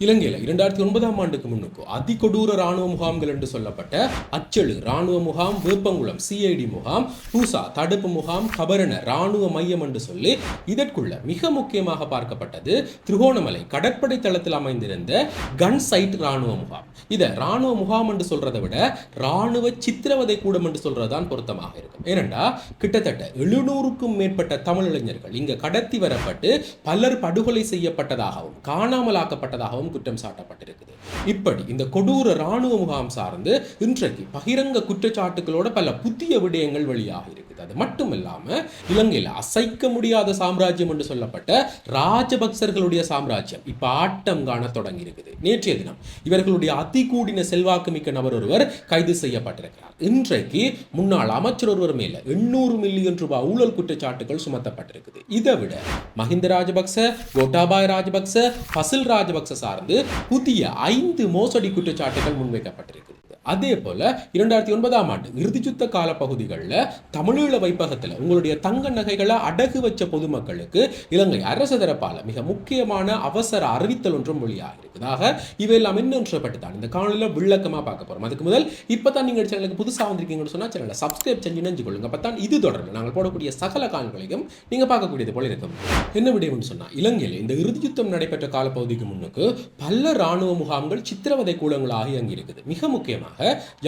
இலங்கையில் இரண்டாயிரத்தி ஒன்பதாம் ஆண்டுக்கு முன்னுக்கு அதிகொடூர ராணுவ முகாம்கள் என்று சொல்லப்பட்ட அச்செழு ராணுவ முகாம் வேப்பங்குளம் சிஐடி முகாம் பூசா தடுப்பு முகாம் கபரண ராணுவ மையம் என்று சொல்லி இதற்குள்ள மிக முக்கியமாக பார்க்கப்பட்டது திருகோணமலை கடற்படை தளத்தில் அமைந்திருந்த கன் சைட் ராணுவ முகாம். இதை ராணுவ முகாம் என்று சொல்றதை விட ராணுவ சித்திரவதை கூடம் என்று சொல்றதுதான் பொருத்தமாக இருக்கும். ஏனென்றா கிட்டத்தட்ட எழுநூறுக்கும் மேற்பட்ட தமிழ் இளைஞர்கள் இங்க கடத்தி வரப்பட்டு பலர் படுகொலை செய்யப்பட்டதாகவும் காணாமலாக்கப்பட்டதாகவும் குற்றம் சாட்டப்பட்டிருக்குது. இப்படி இந்த கொடூர ராணுவ முகாம் சார்ந்து இன்றைக்கு பகிரங்க குற்றச்சாட்டுகளோட பல புதிய விடயங்கள் வெளியாக இருக்குது அது மட்டும் இல்லாம இலங்கையில் அசைக்க முடியாத சாம்ராஜ்யம் என்று சொல்லப்பட்ட ராஜபக்சர்களுடைய சாம்ராஜ்யம் இப்போ ஆட்டம் காண தொடங்கி இருக்குது. நேற்றைய தினம் இவர்களுடைய அதிகூடின செல்வாக்கு மிக்க நபர் ஒருவர் கைது செய்யப்பட்டிருக்கிறார். இன்றைக்கு முன்னாள் அமைச்சர் ஒருவர் மேல எண்ணூறு மில்லியன் ரூபாய் ஊழல் குற்றச்சாட்டுகள் சுமத்தப்பட்டிருக்குது. இதை விட மஹிந்த ராஜபக்ச கோட்டாபாய் ராஜபக்ச ஃபசில் ராஜபக்ச சார்ந்து புதிய ஐந்து மோசடி குற்றச்சாட்டுகள் முன்வைக்கப்பட்டிருக்கு அதே போல் இரண்டாயிரத்தி ஒன்பதாம் ஆண்டு இறுதிச்சுத்த கால பகுதிகளில் தமிழீழ வைப்பகத்தில் உங்களுடைய தங்க நகைகளை அடகு வச்ச பொதுமக்களுக்கு இலங்கை அரசு தரப்பால் மிக முக்கியமான அவசர அறிவித்தல் ஒன்றும் வெளியாக இருக்குதாக இவையெல்லாம் இன்னும் தான் இந்த காணொலியில் விளக்கமாக பார்க்க போகிறோம் அதுக்கு முதல் இப்போ தான் நீங்கள் சேனலுக்கு புதுசாக வந்திருக்கீங்கன்னு சொன்னால் சேனலை சப்ஸ்கிரைப் செஞ்சு நினைஞ்சு கொள்ளுங்க அப்போ தான் இது தொடர்ந்து நாங்கள் போடக்கூடிய சகல காணொலிகளையும் நீங்கள் பார்க்கக்கூடியது போல இருக்கும். என்ன விடயம்னு சொன்னால் இலங்கையில் இந்த இறுதியுத்தம் நடைபெற்ற காலப்பகுதிக்கு முன்னுக்கு பல ராணுவ முகாம்கள் சித்திரவதை கூடங்களாக இயங்கி இருக்குது மிக முக்கியமாக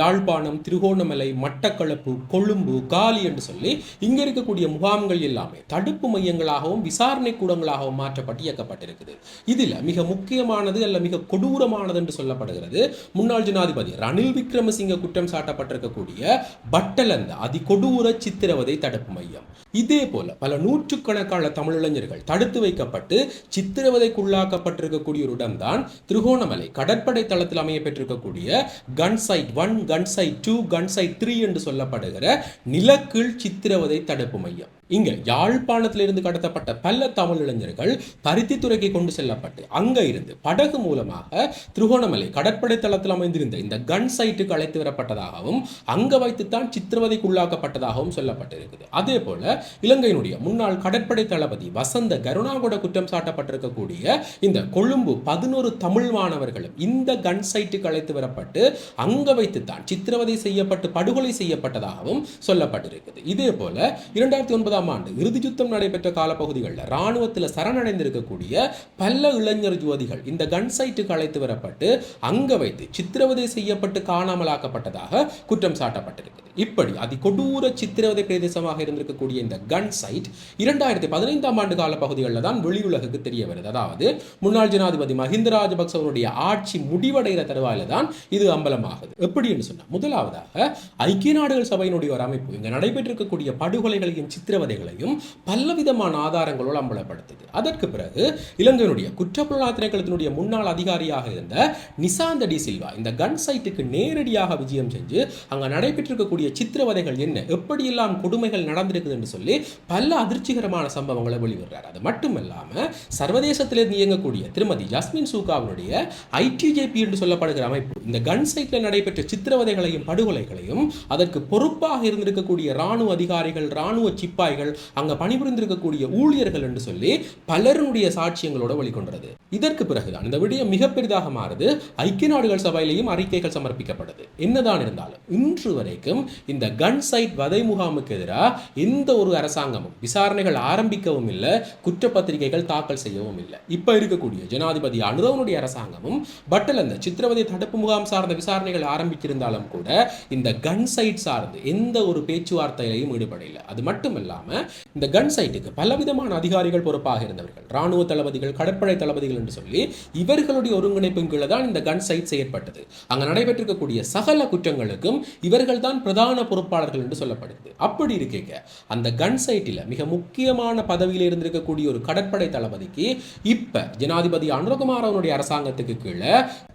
யாழ்ப்பாணம் திருகோணமலை மட்டக்களப்பு கொழும்பு காலி என்று சொல்லி இங்கே இருக்கக்கூடிய முகாம்கள் எல்லாமே தடுப்பு மையங்களாகவும் விசாரணை கூடங்களாகவும் மாற்றப்பட்டு இயக்கப்பட்டிருக்குது. இதில் மிக முக்கியமானது அல்ல மிக கொடூரமானது என்று சொல்லப்படுகிறது. முன்னாள் ஜனாதிபதி ரணில் விக்ரமசிங்க குற்றம் சாட்டப்பட்டிருக்கக்கூடிய பட்டலந்த அதிகொடூர சித்திரவதை தடுப்பு மையம். இதே போல பல நூற்றுக்கணக்கான தமிழிளைஞர்கள் தடுத்து வைக்கப்பட்டு சித்திரவதைக்குள்ளாக்கப்பட்டிருக்கக்கூடிய ஒரு இடம்தான் திருகோணமலை. கடற்படை தளத்தில் அமைய பெற்றிருக்கக்கூடிய கன்சை site one gun site two gun site three என்று சொல்லப்படுகிற நிலக்கீழ் சித்திரவதை தடுப்பு மையம். இங்க யாழ்ப்பாணத்திலிருந்து கடத்தப்பட்ட பல தமிழ் இளைஞர்கள் பருத்தித்துறைக்கு கொண்டு செல்லப்பட்டு அங்க இருந்து படகு மூலமாக திருகோணமலை கடற்படை தளத்தில் அமைந்திருந்த இந்த கன் சைட்டுக்கு அழைத்து வரப்பட்டதாகவும் அங்க வைத்துத்தான் சித்திரவதைக்குள்ளாக்கப்பட்டதாகவும் சொல்லப்பட்டிருக்குது. அதே போல இலங்கையினுடைய முன்னாள் கடற்படை தளபதி வசந்த கருணாகூட குற்றம் சாட்டப்பட்டிருக்கக்கூடிய இந்த கொழும்பு பதினோரு தமிழ் மாணவர்களும் இந்த கன் சைட்டுக்கு அழைத்து வரப்பட்டு அங்க வைத்துத்தான் சித்திரவதை செய்யப்பட்டு படுகொலை செய்யப்பட்டதாகவும் சொல்லப்பட்டிருக்குது. இதே போல இரண்டாயிரத்தி ஒன்பதாம் ஆண்டு இறுதி யுத்தம் நடைபெற்ற காலப்பகுதிகளில் ராணுவத்தில் சரணடைந்திருக்கக்கூடிய பல இளைஞர் யுவதிகள் இந்த கன் சைட்டுக்கு அழைத்து வரப்பட்டு அங்க வைத்து சித்திரவதை செய்யப்பட்டு காணாமலாக்கப்பட்டதாக குற்றம் சாட்டப்பட்டிருக்குது. இப்படி அதி கொடூர சித்திரவதை பிரதேசமாக இருந்திருக்கக்கூடிய இந்த கன் சைட் இரண்டாயிரத்தி பதினைந்தாம் ஆண்டு கால பகுதிகளில் தான் வெளியுலகுக்கு தெரிய வருது. அதாவது முன்னாள் ஜனாதிபதி மஹிந்த ராஜபக்சவனுடைய ஆட்சி முடிவடைகிற தருவாயில தான் இது அம்பலமாகுது. எப்படின்னு சொன்னால் முதலாவதாக ஐக்கிய நாடுகள் சபையினுடைய ஒரு அமைப்பு இங்கே நடைபெற்றிருக்கக்கூடிய படுகொலைகளையும் சித்திரவதைகளையும் பலவிதமான ஆதாரங்களோடு அம்பலப்படுத்துது. அதற்கு பிறகு இலங்கையினுடைய குற்றப்புலனா திணைக்களத்தினுடைய முன்னாள் அதிகாரியாக இருந்த நிசாந்த டி சில்வா இந்த கன் சைட்டுக்கு நேரடியாக விஜயம் செஞ்சு அங்க நடைபெற்றிருக்கக்கூடிய சித்திரவதைகள் என்ன எப்படியெல்லாம் கொடுமைகள் நடந்திருக்குது என்று சொல்லி பல அதிர்ச்சிகரமான சம்பவங்களை வெளிவிடுறார் அது மட்டுமல்லாமல் சர்வதேசத்திலிருந்து இயங்கக்கூடிய திருமதி ஜஸ்மின் சூகாவினுடைய ஐடிஜேபி என்று சொல்லப்படுகிற அமைப்பு இந்த கன் சைட்ல நடைபெற்ற சித்திரவதைகளையும் படுகொலைகளையும் அதற்கு பொறுப்பாக இருந்திருக்கக்கூடிய இராணுவ அதிகாரிகள் இராணுவ சிப்பாய்கள் அங்கே பணிபுரிந்திருக்கக்கூடிய ஊழியர்கள் என்று சொல்லி பலருடைய சாட்சியங்களோட வெளிக்கொண்டது. இதற்கு பிறகுதான் இந்த விடயம் மிக பெரிதாக மாறுது. ஐக்கிய நாடுகள் சபையிலையும் அறிக்கைகள் சமர்ப்பிக்கப்படுது. என்னதான் இருந்தாலும் இன்று வரைக்கும் இந்த கன் சைட் வதை முகாமுக்கு எதிராக எந்த ஒரு அரசாங்கமும் விசாரணைகள் ஆரம்பிக்கவும் இல்லை குற்றப்பத்திரிகைகள் தாக்கல் செய்யவும் இல்லை. இப்போ இருக்கக்கூடிய ஜனாதிபதி அனுரவனுடைய அரசாங்கமும் பட்டல் அந்த சித்திரவதை தடுப்பு முகாம் சார்ந்த விசாரணைகள் ஆரம்பிச்சிருந்தாலும் கூட இந்த கன் சைட் சார்ந்து எந்த ஒரு பேச்சுவார்த்தையிலையும் ஈடுபடல அது மட்டும் இல்லாம இந்த கன் சைட்டுக்கு பலவிதமான அதிகாரிகள் பொறுப்பாக இருந்தவர்கள் ராணுவ தளபதிகள் கடற்படை தளபதிகள் என்று சொல்லி இவர்களுடைய ஒருங்கிணைப்பின் கீழே தான் இந்த கன் சைட் செயற்பட்டது. அங்க நடைபெற்றிருக்கக்கூடிய சகல குற்றங்களுக்கும் இவர்கள் தான் பிரதான பொறுப்பாளர்கள் என்று சொல்லப்படுது அப்படி இருக்கீங்க அந்த கன் சைட்டில் மிக முக்கியமான பதவியில் இருந்திருக்கக்கூடிய ஒரு கடற்படை தளபதிக்கு இப்ப ஜனாதிபதி அனுரகுமார் அவனுடைய அரசாங்கத்துக்கு கீழே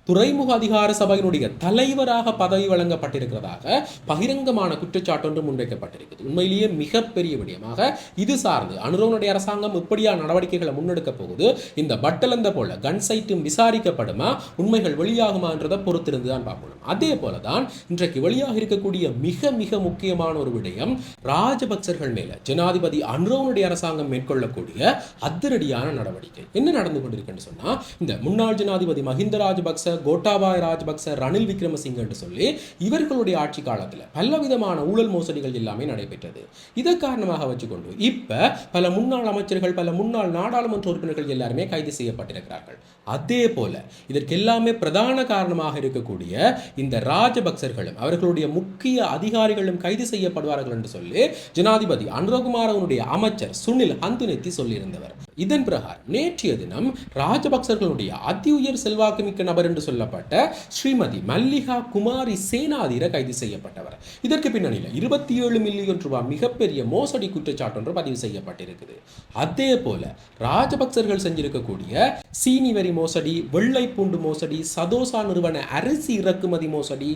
துறைமுக அதிகார சபையினுடைய தலைவராக பதவி வழங்கப்பட்டிருக்கிறதாக பகிரங்கமான குற்றச்சாட்டு ஒன்று முன்வைக்கப்பட்டிருக்கிறது. உண்மையிலேயே மிகப்பெரிய விடயமாக இது சார்ந்து அனுரோனுடைய அரசாங்கம் இப்படியான நடவடிக்கைகளை முன்னெடுக்க போகுது. இந்த பட்டலந்த போல கன் சைட்டும் விசாரிக்கப்படுமா? உண்மைகள் வெளியாகுமான்றதை பொறுத்திருந்து தான் பார்க்கணும். அதே போல தான் இன்றைக்கு வெளியாக இருக்கக்கூடிய மிக மிக முக்கியமான ஒரு விடயம் ராஜபக்சர்கள் மேல ஜனாதிபதி அனுரோனுடைய அரசாங்கம் மேற்கொள்ளக்கூடிய அதிரடியான நடவடிக்கை. என்ன நடந்து கொண்டிருக்குன்னு சொன்னா இந்த முன்னாள் ஜனாதிபதி மஹிந்த ராஜபக்ச கோட்டாபாய ராஜபக்ச ரணில் விக்ரமசிங்க என்று சொல்லி இவர்களுடைய ஆட்சி காலத்தில் பலவிதமான ஊழல் மோசடிகள் எல்லாமே நடைபெற்றது. இதை காரணமாக வச்சுக்கொண்டு இப்போ பல முன்னாள் அமைச்சர்கள் பல முன்னாள் நாடாளுமன்ற உறுப்பினர்கள் எல்லாருமே கைது செய்யப்பட்டிருக்கிறார்கள். அதே போல இதற்கு எல்லாமே பிரதான காரணமாக இருக்கக்கூடிய இந்த ராஜபக்சர்களும் அவர்களுடைய முக்கிய அதிகாரிகளும் கைது செய்யப்படுவார்கள் என்று சொல்லி ஜனாதிபதி அனுரகுமாரனுடைய அமைச்சர் சுனில் ஹந்துனெத்தி சொல்லியிருந்தவர். இதன் பிரகாரம் நேற்றைய தினம் ராஜபக்சர்களுடைய அதி உயர் செல்வாக்குமிக்க நபர் என்று சொல்லப்பட்ட ஸ்ரீமதி மல்லிகா குமாரி சேனாதீர கைது செய்யப்பட்டவர். இதற்கு பின்னணியில் இருபத்தி ஏழு மில்லியன் ரூபாய் மிகப்பெரிய மோசடி குற்றச்சாட்டு ஒன்று பதிவு செய்யப்பட்டிருக்குது. அதே போல ராஜபக்சர்கள் செஞ்சிருக்கக்கூடிய சீனி வரி மோசடி வெள்ளை பூண்டு மோசடி சதோசா நிறுவன அரிசி இறக்குமதி மோசடி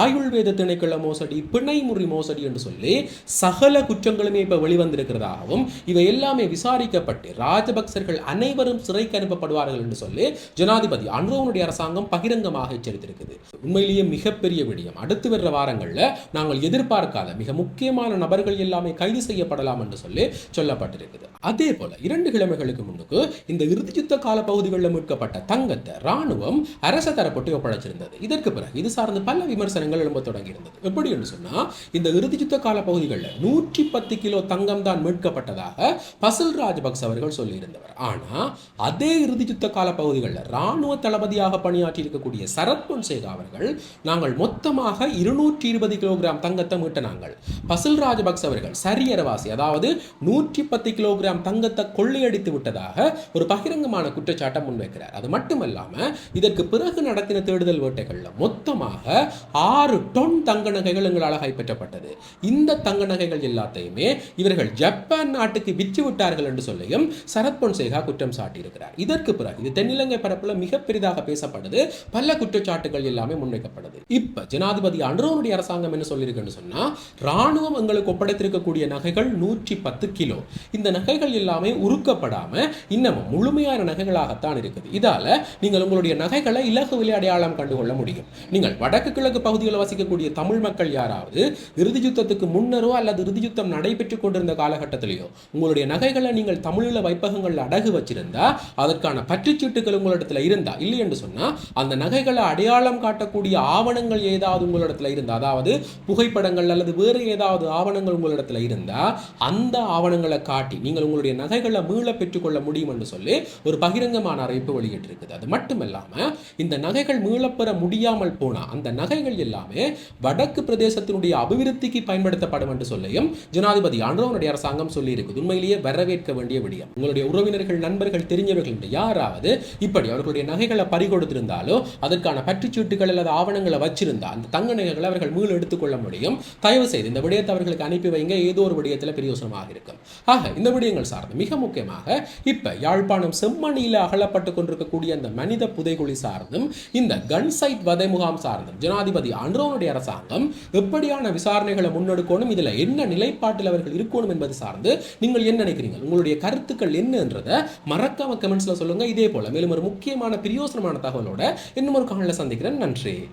ஆயுள்வேத திணைக்கள மோசடி பிணைமுறை மோசடி என்று சொல்லி சகல குற்றங்களுமே இப்போ வெளிவந்திருக்கிறதாகவும் இவை எல்லாமே விசாரிக்கப்பட்டு ராஜபக்சர்கள் அனைவரும் சிறைக்கு அனுப்பப்படுவார்கள் என்று சொல்லி ஜனாதிபதி அன்ரோனுடைய அரசாங்கம் பகிரங்கமாக எச்சரித்திருக்குது. உண்மையிலேயே மிகப்பெரிய விடயம். அடுத்து வர்ற வாரங்களில் நாங்கள் எதிர்பார்க்காத மிக முக்கியமான நபர்கள் எல்லாமே கைது செய்யப்படலாம் என்று சொல்லி சொல்லப்பட்டிருக்குது. அதே போல இரண்டு கிழமைகளுக்கு முன்னுக்கு இந்த இறுதி யுத்த கால பகுதிகளில் மீட்கப்பட்ட தங்கத்தை ராணுவம் அரச தரப்பட்டு ஒப்படைச்சிருந்தது. இதற்கு பிறகு இது சார்ந்து பல விமர்சனங்கள் எழும்ப தொடங்கி இருந்தது எப்படி என்று சொன்னால் இந்த இறுதி யுத்த கால பகுதிகளில் நூற்றி பத்து கிலோ தங்கம் தான் மீட்கப்பட்டதாக பசில் ராஜபக்ச அவர்கள் சொல்லியிருந்தவர். ஆனால் அதே இறுதி யுத்த கால பகுதிகளில் ராணுவ தளபதியாக பணியாற்றிய இருக்கக்கூடிய சரத் பொன்சேகா அவர்கள் நாங்கள் மொத்தமாக இருநூற்றி இருபது கிலோகிராம் தங்கத்தை மீட்டினாங்கள் பசில் ராஜபக்ச அவர்கள் சரியரவாசி அதாவது நூற்றி பத்து கிலோகிராம் தங்கத்தை கொள்ளையடித்து விட்டதாக ஒரு பகிரங்கமான குற்றச்சாட்டை முன்வைக்கிறார். அது மட்டுமல்லாமல் இதற்கு பிறகு நடத்தின தேடுதல் வேட்டைகளில் மொத்தமாக ஆறு டொன் தங்க நகைகள் எங்களால் கைப்பற்றப்பட்டது. இந்த தங்க நகைகள் எல்லாத்தையுமே இவர்கள் ஜப்பான் நாட்டுக்கு விற்று விட்டார்கள் என்று சொல்லியும் சரத் பொன்சேகா குற்றம் சாட்டியிருக்கிறார். இதற்கு பிறகு இது தென்னிலங்கை பரப்பில் மிக பெரிதாக பேசப்படுது. பல குற்றச்சாட்டுகள் எல்லாமே முன்வைக்கப்படுது இப்ப ஜனாதிபதி அன்றோனுடைய அரசாங்கம் என்ன சொல்லியிருக்குன்னு சொன்னா ராணுவம் எங்களுக்கு ஒப்படைத்திருக்கக்கூடிய நகைகள் நூற்றி பத்து கிலோ. இந்த நகைகள் எல்லாமே உருக்கப்படாம இன்னமும் முழுமையான நகைகளாகத்தான் இருக்குது. இதால நீங்கள் உங்களுடைய நகைகளை இலகு விலை அடையாளம் கண்டுகொள்ள முடியும். நீங்கள் வடக்கு கிழக்கு பகுதிகளில் வசிக்கக்கூடிய தமிழ் மக்கள் யாராவது இறுதி யுத்தத்துக்கு முன்னரோ அல்லது இறுதி யுத்தம் நடைபெற்றுக் கொண்டிருந்த காலகட்டத்திலேயோ உங்களுடைய நகைகளை நீங்கள் தமிழில் வைப்பகங்களில் அடகு வச்சிருந்தா அதற்கான பற்றுச்சீட்டுகள் உங்களிடத்துல இருந்தா இல்லை என்று சொன்னா அந்த நகைகளை அடையாளம் காட்டக்கூடிய ஆவணங்கள் ஏதாவது உங்களிடத்துல இருந்தால் அதாவது புகைப்படங்கள் அல்லது வேறு ஏதாவது ஆவணங்கள் உங்களிடத்துல இருந்தால் அந்த ஆவணங்களை காட்டி நீங்கள் உங்களுடைய நகைகளை மீள பெற்றுக்கொள்ள முடியும் என்று சொல்லி ஒரு பகிரங்கமான அறிவிப்பு வெளியிட்டிருக்குது. அது மட்டுமல்லாமல் இந்த நகைகள் மீளப்பெற முடியாமல் போனால் அந்த நகைகள் எல்லாமே வடக்கு பிரதேசத்தினுடைய அபிவிருத்திக்கு பயன்படுத்தப்படும் என்று சொல்லியும் ஜனாதிபதி ஆண்டோனுடைய அரசாங்கம் சொல்லி இருக்குது உண்மையிலேயே வரவேற்க வேண்டிய விடியம். உங்களுடைய உறவினர்கள் நண்பர்கள் தெரிஞ்சவர்கள் யாராவது இப்படி அவர்களுடைய நகைகளை பறிகொடுத்திருந்தாலோ அதற்கான பற்றுச்சீட்டுகள் அல்லது ஆவணங்களை வச்சிருந்தா அந்த தங்க நகைகளை அவர்கள் மீள் எடுத்துக்கொள்ள முடியும். தயவு செய்து இந்த விடயத்தை அவர்களுக்கு அனுப்பி வைங்க. ஏதோ ஒரு விடயத்தில் பிரயோசனமாக இருக்கும். ஆக இந்த விடயங்கள் சார்ந்து மிக முக்கியமாக இப்ப யாழ்ப்பாணம் செம்மணியில் அகலப்பட்டு கொண்டிருக்கக்கூடிய அந்த மனித புதைகுழி சார்ந்தும் இந்த கன்சைட் வதை முகாம் சார்ந்தும் ஜனாதிபதி அன்றோனுடைய அரசாங்கம் எப்படியான விசாரணைகளை முன்னெடுக்கணும் இதில் என்ன நிலைப்பாட்டில் அவர்கள் இருக்கணும் என்பது சார்ந்து நீங்கள் என்ன நினைக்கிறீங்க உங்களுடைய கருத்துக்கள் என்னன்றதை மறக்காம கமெண்ட்ஸில் சொல்லுங்கள் இதே போல மேலும் ஒரு முக்கியமான பிரியோசனமான தகவலோட இன்னும் ஒரு காணொலியில் சந்திக்கிறேன். நன்றி.